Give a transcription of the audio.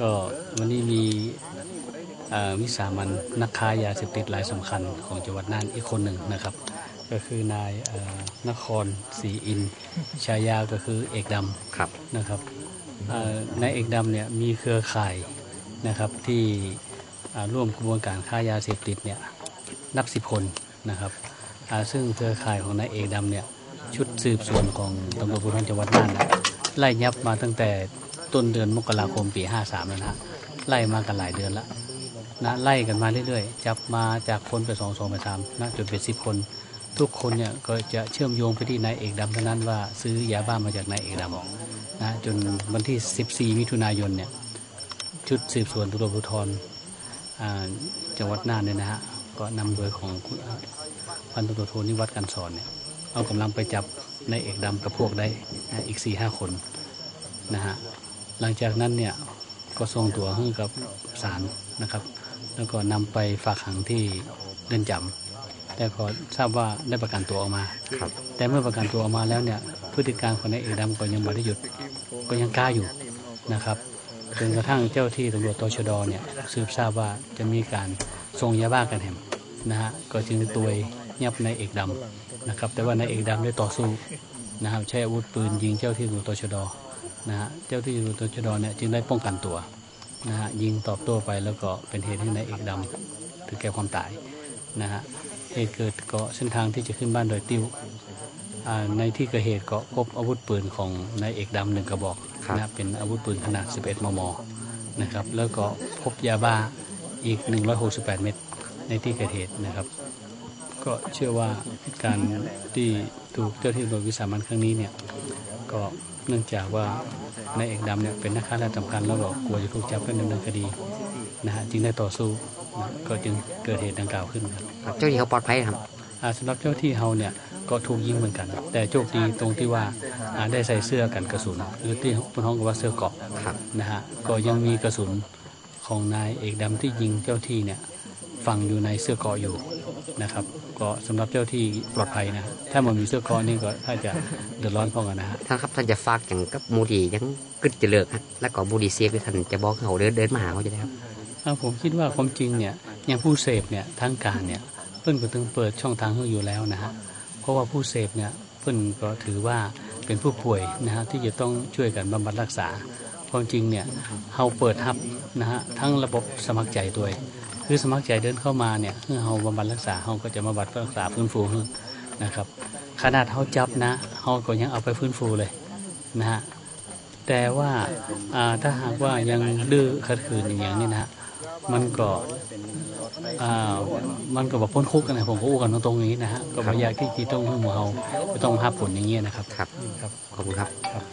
ก็วันนี้มีเอ่อวิสามันนักค้ายาเสพติดรายสำคัญของจังหวัดน่านอีกคนหนึ่งนะครับ ก็คือนายเอ่อนครศรีอินทร์ฉายาก็คือเอกดครับำนะครับเอ่อนายเอกดำเนี่ยมีเครือข่ายนะครับที่อ่าร่วมกระบวนการค้ายาเสพติดเนี่ยนับสิบคนนะครับอ่าซึ่งเครือข่ายของนายเอกดำเนี่ยชุดสืบสวนของตำรวจภูธรจังหวัดน่านเนี่ยไล่ยับมาตั้งแต่ ต้นเดือนมกราคมปี53แล้วนะฮะไล่มากันหลายเดือนละนะไล่กันมาเรื่อยๆ จับมาจากคนไปสองสองไปสามนะจนเป็นสิบคน ทุกคนเนี่ยก็จะเชื่อมโยงไปที่นายเอกดำเท่านั้นว่าซื้อยาบ้ามาจากนายเอกดำนะจนวันที่ 14 มิถุนายนเนี่ยชุดสืบสวนตำรภูธรอ่าจังหวัดน่านเนี่ยนะฮะก็นำโดยของพันตำรวจโทนิวัฒน์กันสอนเนี่ยเอากำลังไปจับนายเอกดำกับพวกได้อีก4ี่ห้าคนนะฮะ หลังจากนั้นเนี่ยก็ส่งตัวให้กับศาลนะครับ แล้วก็นำไปฝากขังที่เรือนจำแต่ขอทราบว่าได้ประกันตัวออกมาครับ แต่เมื่อประกันตัวออกมาแล้วเนี่ย พฤติการของนายเอกดำก็ยังไม่ได้หยุด ก็ยังกล้าอยู่นะครับจนกระทั่งเจ้าที่ตำรวจตชดเนี่ยสืบทราบว่าจะมีการส่งยาบ้ากันแหมนะฮะก็จึงตัวยับนายเอกดำนะครับ แต่ว่านายเอกดำได้ต่อสู้นะครับใช้อาวุธปืนยิงเจ้าที่ตำรวจตชด นะฮะเจ้าที่ตำรวจตชดเนี่ยจึงได้ป้องกันตัวนะฮะยิงตอบโต้ไปแล้วก็เป็นเหตุให้นายเอกดำถึงแก่ความตายนะฮะเหตุเกิดเกาะเส้นทางที่จะขึ้นบ้านดอยติ้วอ่าในที่เกิดเหตุก็พบอาวุธปืนของนายเอกดำหนึ่งกระบอกครับนะเป็นอาวุธปืนขนาด 11 มม นะครับ แล้วก็พบยาบ้าอีก 168 เม็ดในที่เกิดเหตุนะครับ ก็เชื่อว่าการที่ถูกเจ้าที่ตำรวจวิสามันครั้งนี้เนี่ย ก็เนื่องจากว่านายเอกดำเนี่ยเป็นนักฆ่าและสำคัญแล้วก็กลัวจะถูกจับและดำเนินคดีนะฮะจึงได้ต่อสู้นะก็จึงเกิดเหตุดังกล่าวขึ้นครับครับเจ้าหน้าที่เขาปลอดภัยนะครับอ่าสำหรับเจ้าที่เฮาเนี่ยก็ถูกยิงเหมือนกัน แต่โชคดีตรงที่ว่าอ่าได้ใส่เสื้อกันกระสุนหรือที่พวกน้องกับว่าเสื้อเกราะครับนะฮะก็ยังมีกระสุนของนายเอกดำที่ยิงเจ้าที่เนี่ยฝังอยู่ในเสื้อเกราะอยู่ นะครับ ก็สำหรับเจ้าที่ปลอดภัยนะถ้ามันมีเสื้อเกราะนี่ก็ถ้าจะเดือดร้อนพอกันนะฮะท่านครับท่านจะฝากอย่างกับหมูดียังกึดจะเลิกฮะแล้วก็หมูดีเซฟที่ท่านจะบอกให้เขาเดินเดินมาหาเขาจะได้ครับอ่าผมคิดว่าความจริงเนี่ยอย่างผู้เสพเนี่ยทางการเนี่ยเพิ่นก็ถึงเปิดช่องทางให้อยู่แล้วนะฮะเพราะว่าผู้เสพเนี่ยเพิ่นก็ถือว่าเป็นผู้ป่วยนะฮะที่จะต้องช่วยกันบำบัดรักษาความจริงเนี่ยเฮาเปิดฮับนะฮะทั้งระบบสมัครใจด้วย คือสมัครใจเดินเข้ามาเนี่ยเมื่อเฮาบำบัดรักษาเฮาก็จะมาบำบัดรักษาฟื้นฟูให้นะครับ ขนาดเฮาจับนะเฮาก็ยังเอาไปฟื้นฟูเลยนะฮะแต่ว่าอ่าถ้าหากว่ายังดื้อขัดขืนอย่างนี้นะฮะมันก็อ่ามันก็แบบพ้นคุกกันนะผมก็อู้กันตรงๆนี้นะฮะก็ไม่อยากที่ที่ต้องให้หมู่เฮาจะต้องรับผลอย่างเงี้ยนะครับครับครับขอบคุณครับครับ